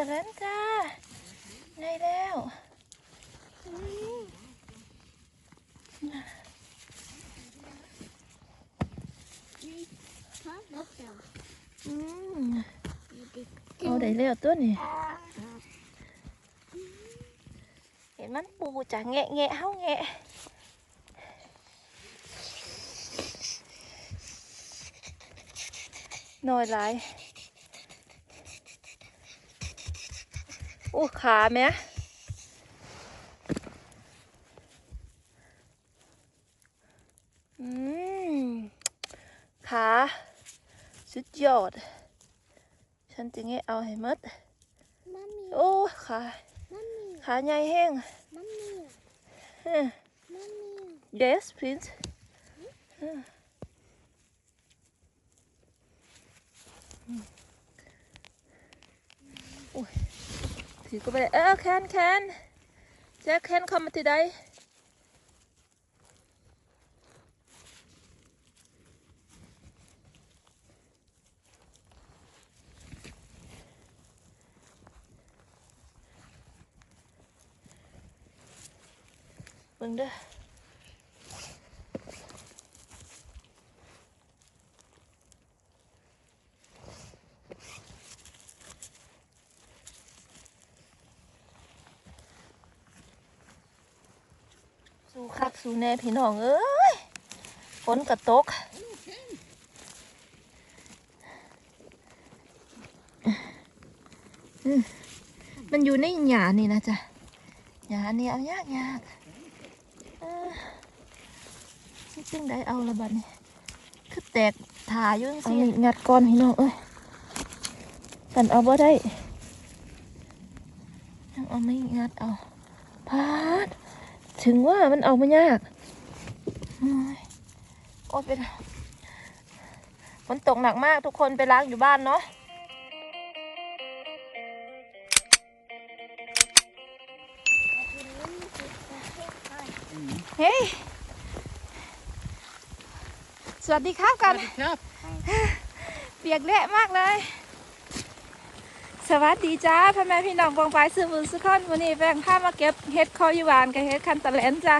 แต่นั้นจ้าไงแล้วอืมฮะแล้วเดี๋ยวอืมดิเอาได้แล้วตัวนี้เห็นมันปูจ้ะแงะแงะเฮาแงะน้อยหลาย อู้ขาแม่อืมขาสุดยอด ฉันจะแงะเอาให้หมดมัมมี่โอ้ขามัมมี่ขาใหญ่แห้งมัมมี่เอ้อมัมมี่ yes please เอ้ออืมโอ้ย ถือก็ไปเออแคนแคนแจ็คแคนเข้ามาที่ใดเบิ่งเด้อ สู้คักสู้แน่พี่น้องเอ้ยฝนกระตกอืมมันอยู่ในหยานี่นะจ๊ะหยานี่เอายากยากเออนี่จึงได้เอาละบัดนี้คือแตกถาอยู่จังซี่งัดก่อนพี่น้องเอ้ยสันเอาบ่ได้ยังเอาไม่งัดเอาพาด ถึงว่ามันเอาไม่ยากโอ้ยโอ้ยเป็นฝนตกหนักมากทุกคนไปล้างอยู่บ้านเนาะเฮ้ย สวัสดีครับกันครับเปียกเละมากเลย สวัสดีจ้าพ่อแม่พี่น้องบองไปซื้อบุญซื้อข้อนวันนี้แบ่งผ้ามาเก็บเห็ดคอยูหวานกับเห็ดคันตะแลนจ้า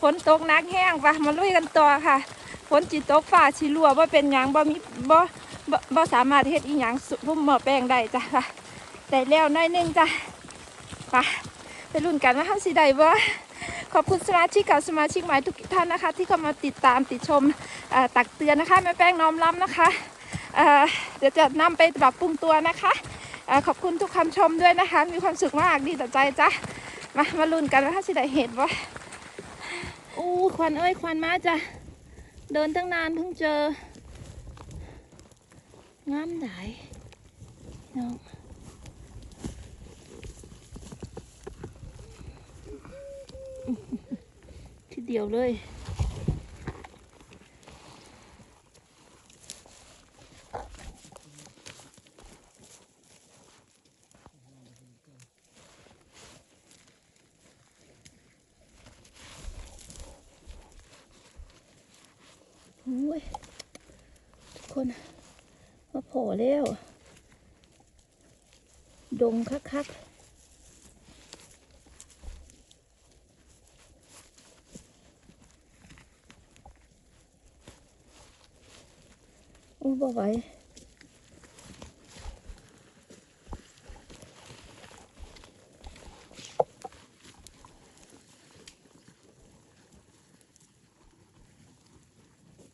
ฝนตกนักแห้งปะมาลุยกันต่อค่ะฝนจิตกฝ่าชิลัวว่าเป็นหยังบ่มีบ่บ่สามารถเฮ็ดอีหยังสุพุ่มหมอแป้งได้จ้ะค่ะได้แล้วน้อยนึงจ้ะไปไปลุ้นกันว่าเฮาสิได้บ่ขอบคุณสมาชิกเก่าสมาชิกใหม่ทุกท่านนะคะ ที่เข้ามาติดตามติดชมอ่อตักเตือนนะคะแม่แป้งน้อมรับนะคะเอ่อเดี๋ยวจะนำไปปรับปรุงตัวนะคะ ขอบคุณทุกคำชมด้วยนะคะ มีความสุขมากดีต่อใจจ้ะมามาลุ้นกันว่าถ้าสิได้เห็นว่าอู้ควันเอ้ยควันมาจ้ะเดินตั้งนานเพิ่งเจองามไหนน้องทีเดียวเลย อ้ยทุกคนมาโผล่แล้ว ดงคักๆโอ้บ่ไหว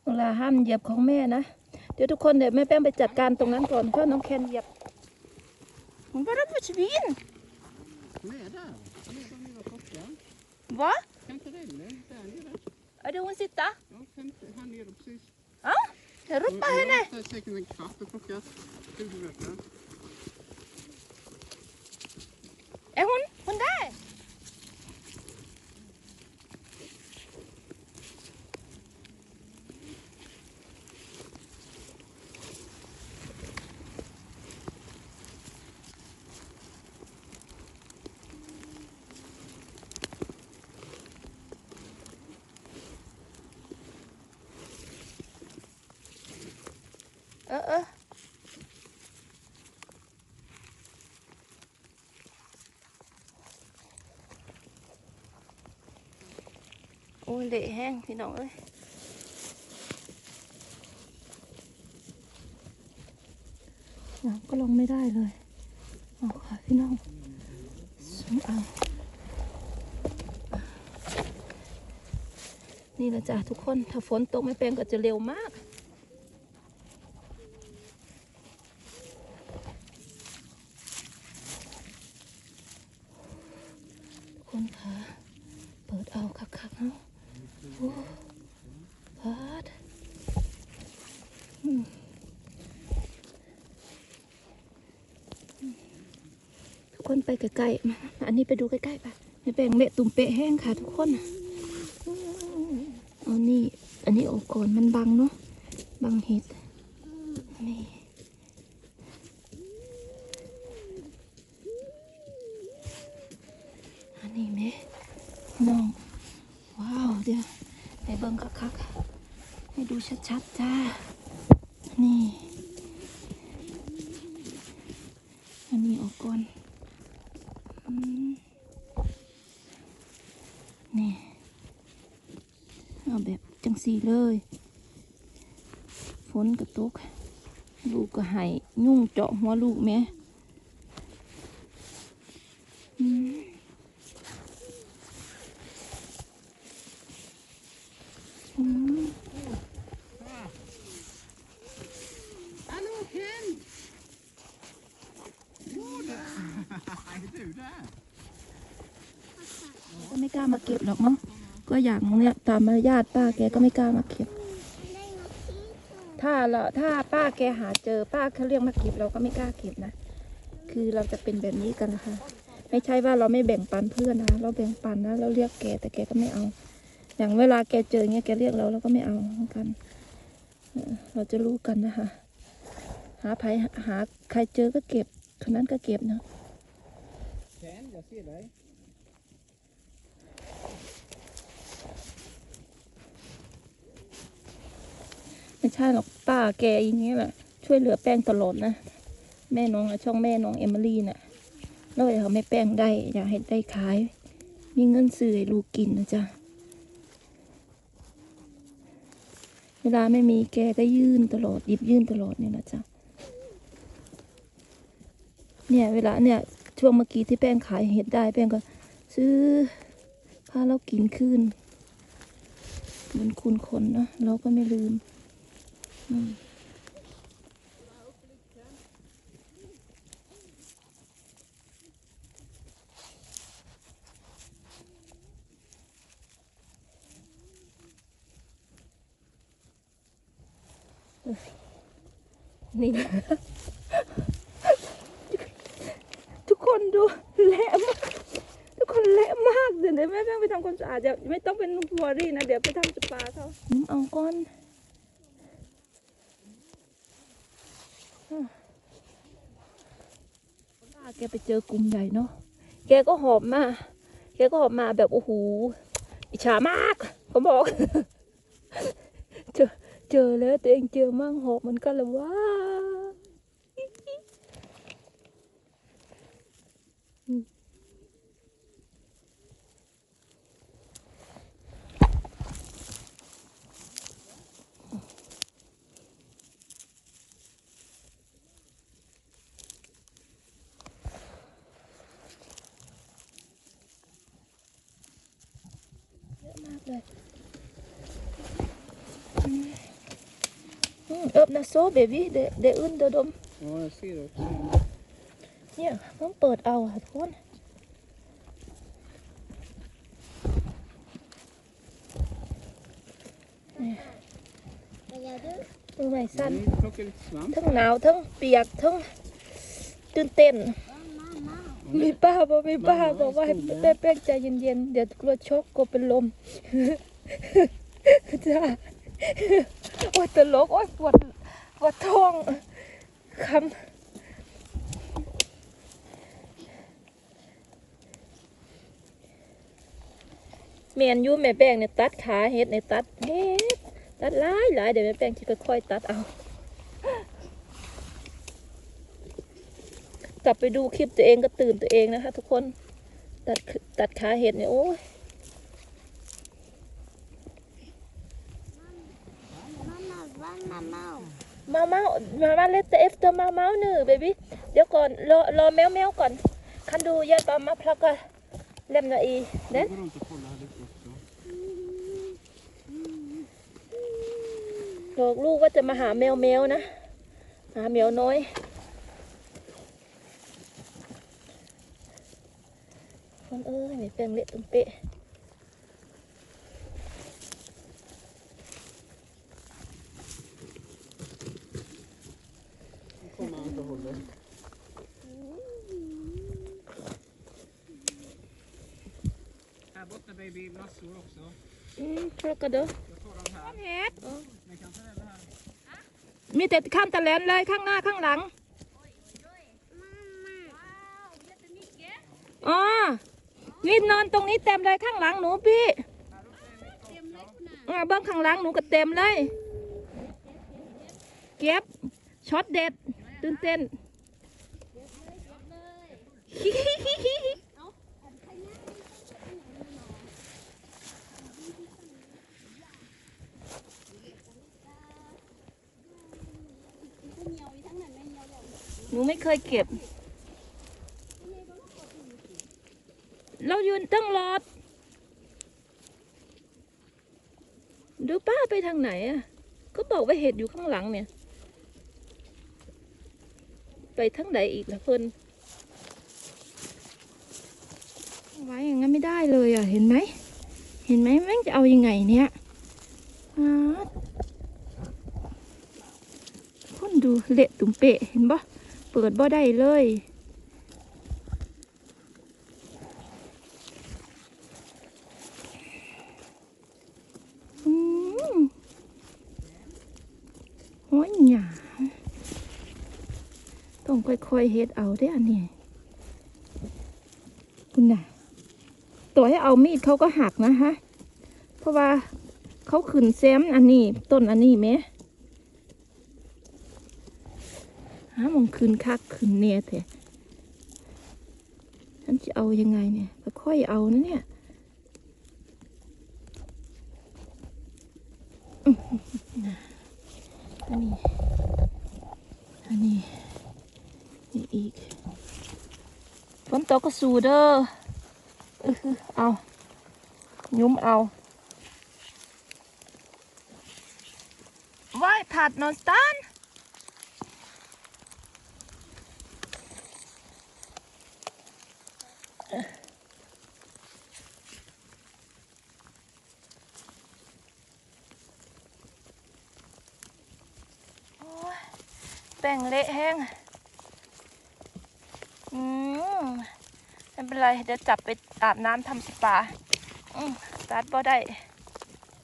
เวลา ห้ามเหยียบของแม่นะ เดี๋ยวทุกคนเดี๋ยวแม่แป้งไปจัดการตรงนั้นก่อนเพราะน้องแคนเหยียบผมว่ารับผิดวิน Nej, där. Nej, de är kockar. วะ Kan inte den? Nej, där nere. เอาดูมันสิตา Ja, kan inte, här nere precis. เดี๋ยวรุดไปให้หน่อย Det är säkert en katt och plockat. 20 meter. เอ้ยหุ่นหุ่นได้ เออเออ ย เละแห้งพี่น้องเอ้ยน้ำก็ลงไม่ได้เลยเอาค่ะพี่น้องสูงเอานี่แหละจ้ะทุกคน ถ้าฝนตกไม่เป็นก็จะเร็วมากคนค่ะ เปิดเอาคักๆเนาะโอ้เปิดอืมทุกคนไป ใกล้ๆมาอันนี้ไปดูใกล้ๆไปไม่แบ่งเละตุ่มเปะแห้งค่ะทุกคนอืมเอานี่ อันนี้โอกก่อนมันบังเนาะ บังเห็ด นี่อันนี้ไหมน้อง ว้าว เดี๋ยวให้เบิ่งคักๆให้ดูชัดๆจ้า นี่ อันนี้ออกก่อนอืมนี่ เอาแบบจังสี เลยฝนกระตก ลูกก็ให้ยุ่งเจาะหัวลูกแม่อืมอืม Hallo Ken! Gjorde? Nej du där! ก็ไม่กล้ามาเก็บหรอกเนาะ ก็อย่างเนี้ยตามมารยาทป้าแกก็ไม่กล้ามาเก็บ ถ้าเราถ้าป้าแกหาเจอป้าเขาเรียกมาเก็บเราก็ไม่กล้าเก็บนะ คือเราจะเป็นแบบนี้กันนะคะ ไม่ใช่ว่าเราไม่แบ่งปันเพื่อนนะ เราแบ่งปันนะ เราเรียกแกแต่แกก็ไม่เอา อย่างเวลาแกเจอเงี้ยแกเรียกเราเราก็ไม่เอาเหมือนกัน เราจะรู้กันนะคะ หาใครหาใครเจอก็เก็บคนนั้นก็เก็บนาะ Ken, jag ser dig. ไม่ใช่หรอกป้าแกอย่างเงี้ยแหละช่วยเหลือแป้งตลอดนะ แม่น้องอะช่องแม่น้องเอมิลี่น่ะแล้วอยากให้แป้งได้อยากให้ได้ขาย มีเงินซื้อให้ลูกกินนะจ๊ะเวลาไม่มีแกก็ยื่นตลอดหยิบยื่นตลอดเนี่ยนะจ๊ะเนี่ยเวลาเนี่ยช่วงเมื่อกี้ที่แป้งขายเห็ดได้แป้งก็ ซื้อพาเรากินคืนเหมือนคุณคนนะเราก็ไม่ลืม นี่ ทุกคนดูเละมากทุกคนเละมากเดี๋ยวแม่แม่ไปทำความสะอาดจะไม่ต้องเป็นวอรี่นะ เดี๋ยวไปทำสปาเขาเอาก้อน ป้า แกไปเจอกลุ่มใหญ่เนาะแกก็หอบมาแกก็หอบมาแบบโอ้โหอิจฉามากเขาบอก เจอเจอแล้วตัวเองเจอมั่งหอบเหมันก็เลยว่า เยอะมากเลยอืม อืม öppna så baby det, det är under dem Ja, jag ser det också. เนี่ยต้องเปิดเอาค่ะทุกคน Vad gör du? มือใหม่สั้น Vi plockar lite svamp. ทั้งหนาวทั้งเปียกทั้งตื่นเต้น Mamma. มีป้าบอกมีป้าบอกว่าให้แม่แป้งใจเย็นๆ เดี๋ยวกลัวช็อกกลัวเป็นลมจ้าโอ้ยตลกโอ้ยปวด ปวดท้องคัำแมนยูแม่แป้งเนี่ยตัดขาเฮ็ดในตัดเฮ็ดตัดหลายหลายเดี๋ยวแม่แป้งจะค่อยๆตัดเอากลับไปดูคลิปตัวเองก็ตื่นตัวเองนะคะ ทุกคนตัดตัดขาเห็ดเนี่ยโอ้ย妈妈，妈妈，妈妈。 มาเมามามาเลตเอฟเตอร์มาเมาหนึ่งเบบี้เดี๋ยวก่อนรอรอแมวแมวก่อนคันดูยันปามาพลักก็เล่มละอีเด็ด Gå runt och kolla här lite också. บอกลูกว่าจะมาหาแมวแมวนะหาแมวน้อย คนเอ้ยไม่แปลงเละตุ้มเปะ Nu kommer han inte och håller. Här borta baby, massor också. อืมพลั กก็เด้อ Jag tar den här. Ni kan ta den här. มีแต่ข้ามตะแลนเลยข้างหน้าข้างหลังอ๋อนี่นอนตรงนี้เต็มเลยข้างหลังหนูพี่อ่าเบื้องข้างหลังหนูก็เต็มเลย เก็บช็อตเด็ดตื่นเต้น หนูไม่เคยเก็บ เรายืนตั้งรอด ดูป้าไปทางไหนอะ ก็บอกว่าเห็ดอยู่ข้างหลังเนี่ย ไปทางไหนอีกล่ะเพิ่นไว้อย่างนั้นไม่ได้เลยอะ เห็นไหม เห็นไหมแม่งจะเอายังไงเนี่ยอาดคนดูเละตุ่มเปะเห็นบ่ ปิดบ่ได้เลยอืมโอ้ยหยาต้องค่อยๆเฮ็ดเอาได้ออันนี้คุณน่ะ ตัวให้เอามีดเขาก็หักนะฮะ เพราะว่าเขาขืนแซมอันนี้ ต้นอันนี้ไหม หามองขืนคักขืนเนี่ยแท้ฉันจะเอายังไงเนี่ยค่อยๆเอานะเนี่ยอันนี้ อันนี้นี่อีกฝนตกก็สูเด้อเอา ยุ้มเอาไว้ผัดนอนสตัน ป้งเละแห้ง อืมไม่เป็นไร เดี๋ยวจับไปอาบน้ำทำสปา อืมตัดบ่ได้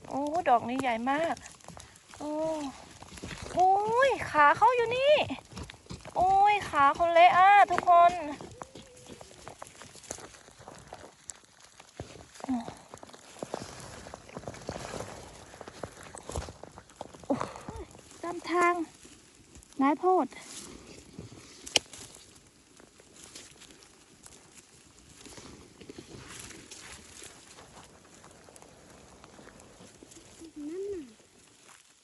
โอ้ ดอกนี้ใหญ่มาก โอ้โอ้ย ขาเขาอยู่นี่ โอ้ย ขาเขาเละอะทุกคนตามทาง นายโพด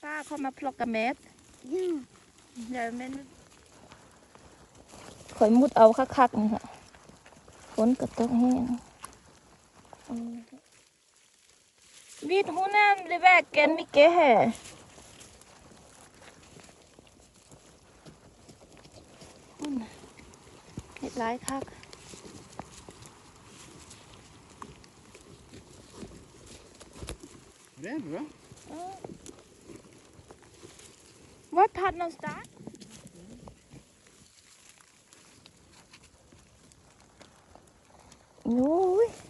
ป้าเข้ามาพลอกกระเม็ดย่าเดี๋ยวแม่นข่อยมุดเอาคักๆนี่ค่ะฝนกระตกแห้งอืมวีดหูน้ำเลยแบกแกนมิเกะแห่ นน่ะเห็ดร้ายคัก Det är bra. Vart hade någonstans? Oj. Ừ,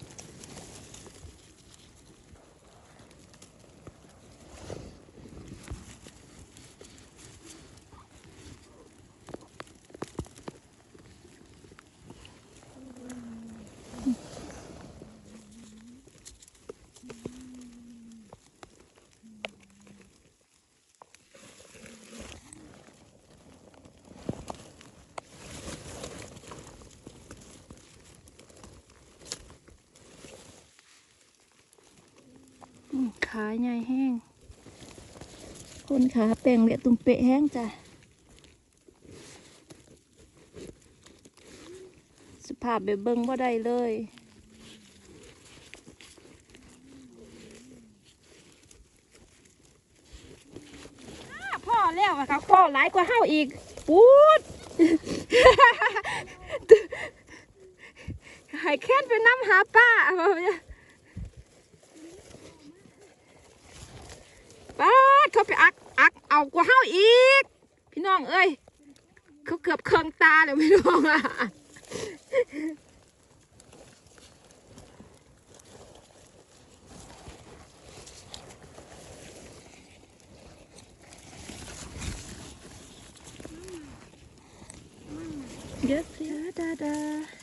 ขาใหญ่แห้ง คนขาแป้งเละตุ้มเปะแห้งจ้ะ สภาพแบบเบิ่งบ่าได้เลยพ่อแล้วอะค่ะพ่อหลายกว่าเฮาอีกปูดหายแค้นไปน้ำหาป้าเอาเนี่ยป้าดเขาไปอักอักเอากว่าเฮาอีก พี่น้องเอ้ยเขาเกือบเคืองตาเลยพี่น้องอะเดี๋ยวเดี๋ยวดาดา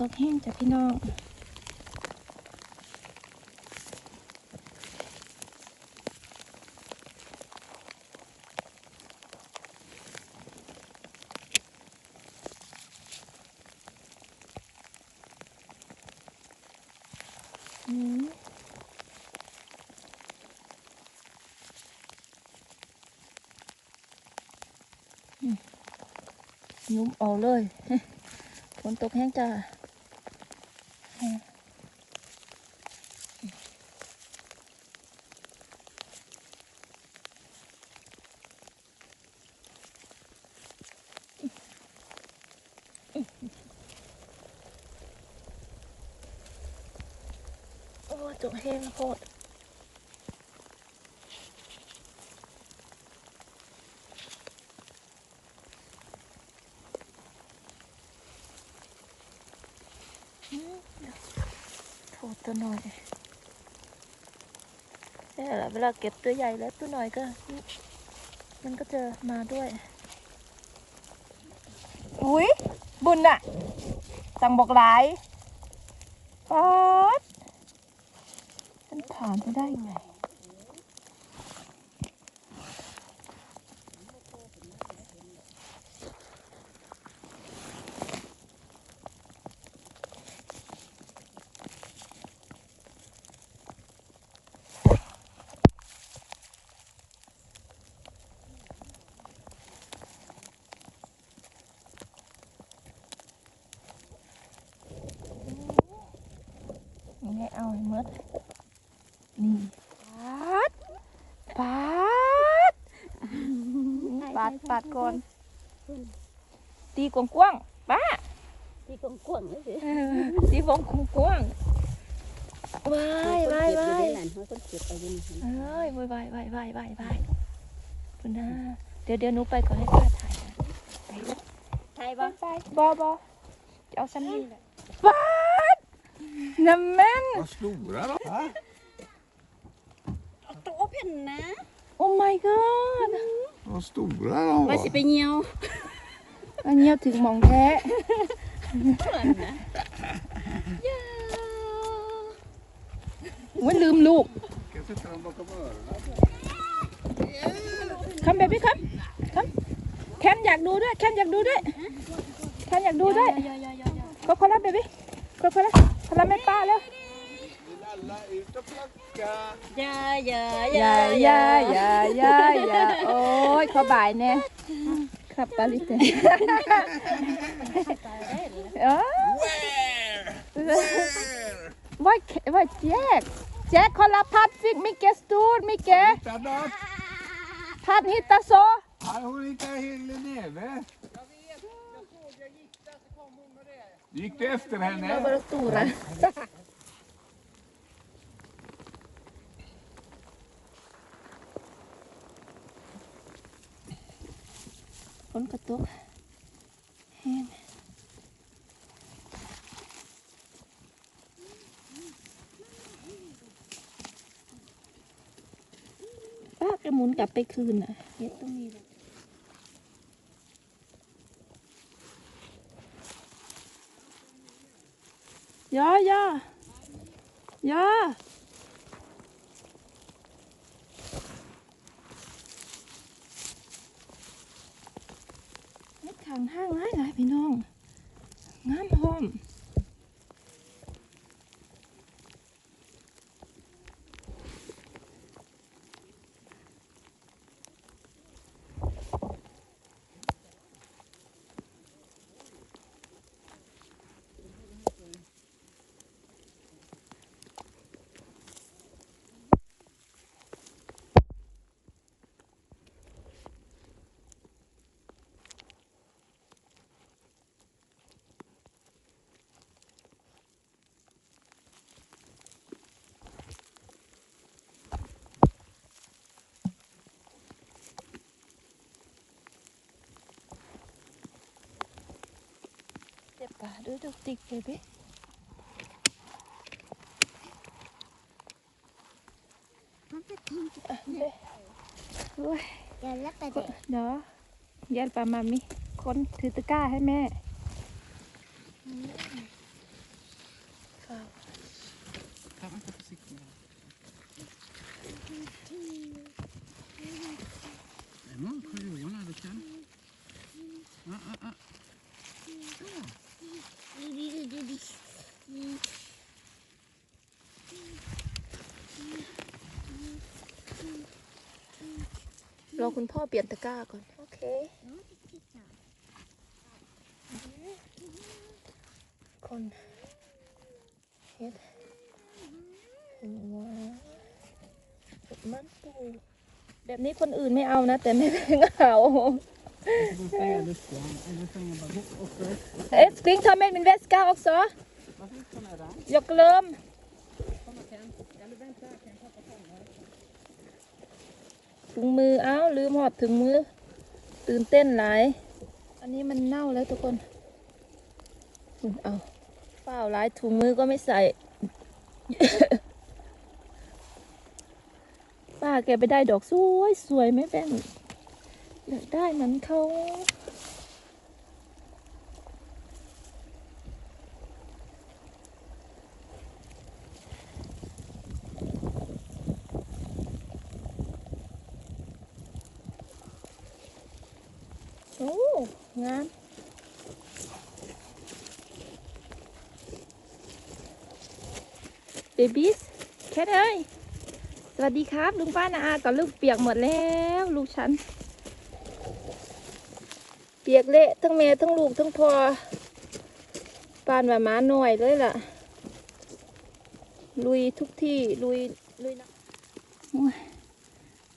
ตกแห้งจ้ะพี่น้องยุ้มเอาเลยฝนตกแห้งจ้า ห้งโคตรโทษตัวหน่อยนี่แหละเวลาเก็บตัวใหญ่แล้วตัวหน่อยก็ มันก็จะมาด้วย อุ้ยบุญน่ะสั่งบอกหลายป๊อดานไปได้ไงเอาให้หมดนี่ปาดปา ดปาดปาดก่อน ตีกวางกว้างๆป้าที่กว้างๆเลยสิเออตีวงกว้างๆว้ายว้ายว้ายหลานเขาคนเก็บเอาอยู่นี่เอ้ยว้ายว้ายว้ายว้ายว้ายว้ายคุณน้าเดี๋ยวเดี๋ยวหนูไปก่อนให้ป้าถ่ายนะใช่ไปปะไปบอบอจะเอาซ้ำนี่แหละปาดน้ำแม่น Vad stora de är. ตัวเพ่นนะโอ้ my god Vad stora de ว่าสิ var. ไปเหี่ยวอันเนี้ยถึงหมองแท้ว่าลืมลูก Ska jag sätta dem bakom öronen? คำแบบนี้ครับคำแคนอยากดูด้วย แคนอยากดูด้วย แคนอยากดูด้วย ก็คนละเบบี้ก็คนละคนละแม่ป้าแล้ว Vill alla ut och plocka? ยาอยาอย่าอย่าอย่าอย่าอย่าโอ้ยเขาบ่ายแน่ครับปาลิเตเออ Where? Where? ว่าว่าแจ๊กแจ๊กคนละพัดฟิกมิเกสตูดมิเก Hitta något? พัดฮิตาโซ Har hon hittat Hille Neve? Gick du efter เรา henne? บรตูระฝ นกระตุกแห้งป้ากระหมุนกลับไปคืนน่ะเฮ็ดตรงนี้เลยย่อย่อย่อ hang on, let me know. ป่ะดูดูติ๊กเบบี้มันจะทิ้ง โอ้ย อย่าแล้วไป เดี๋ยวยันปลามามิคนถือตะกร้าให้แม่ Kan man ta försiktigt. Nej, men korona, du kan. Ah, ah, ah. Så. ดีดีดีดี รอคุณพ่อเปลี่ยนตะกร้าก่อน โอเค คนเฮ็ดเห็นว่าเห็ดมันปูแบบนี้คนอื่นไม่เอานะ แต่แม่แพงเอา Du säger du ska. Eller säger bara hopp och så. เอ๊ะสปริงทอมเมนมินเวสกาออกซอ Varför inte såna där? ยกเริ่ม Komma kan. Eller vänta, jag kan plocka fram här. ถุงมือเอ้าลืมหอดถุงมือ ตื่นเต้นหลาย อันนี้มันเน่าแล้วทุกคนอุ่นเอาเปล่าหลายถุงมือก็ไม่ใส่ ป้าแกไปได้ดอกสวยสวยไหมแป้งอยากได้เหมือนเขาโอ้ งามเบบี้แค่เอ้ย สวัสดีครับ ลุงป้านาอากับลูกเปียกหมดแล้ว ลูกฉัน เปียกเละทั้งแม่ทั้งลูกทั้งพอปานว่าหมาหน่อยเลยล่ะ ลุยทุกที่ลุยลุยนะ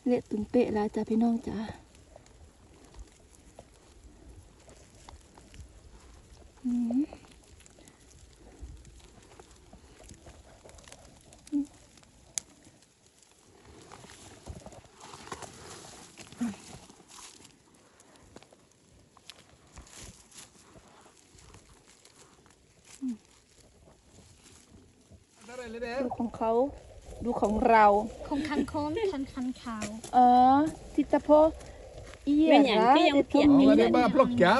เละตุ่มเปะแล้วจ้ะพี่น้องจ้าอืมอืม Där eller det. ดูของ เขาดูของเราคงคันโค้งคันคันขาวอ๋อทิตาโพเอียเป็นอย่างระที่ยัง det เปลี่ยน kommer- Ja, det är bara att plocka.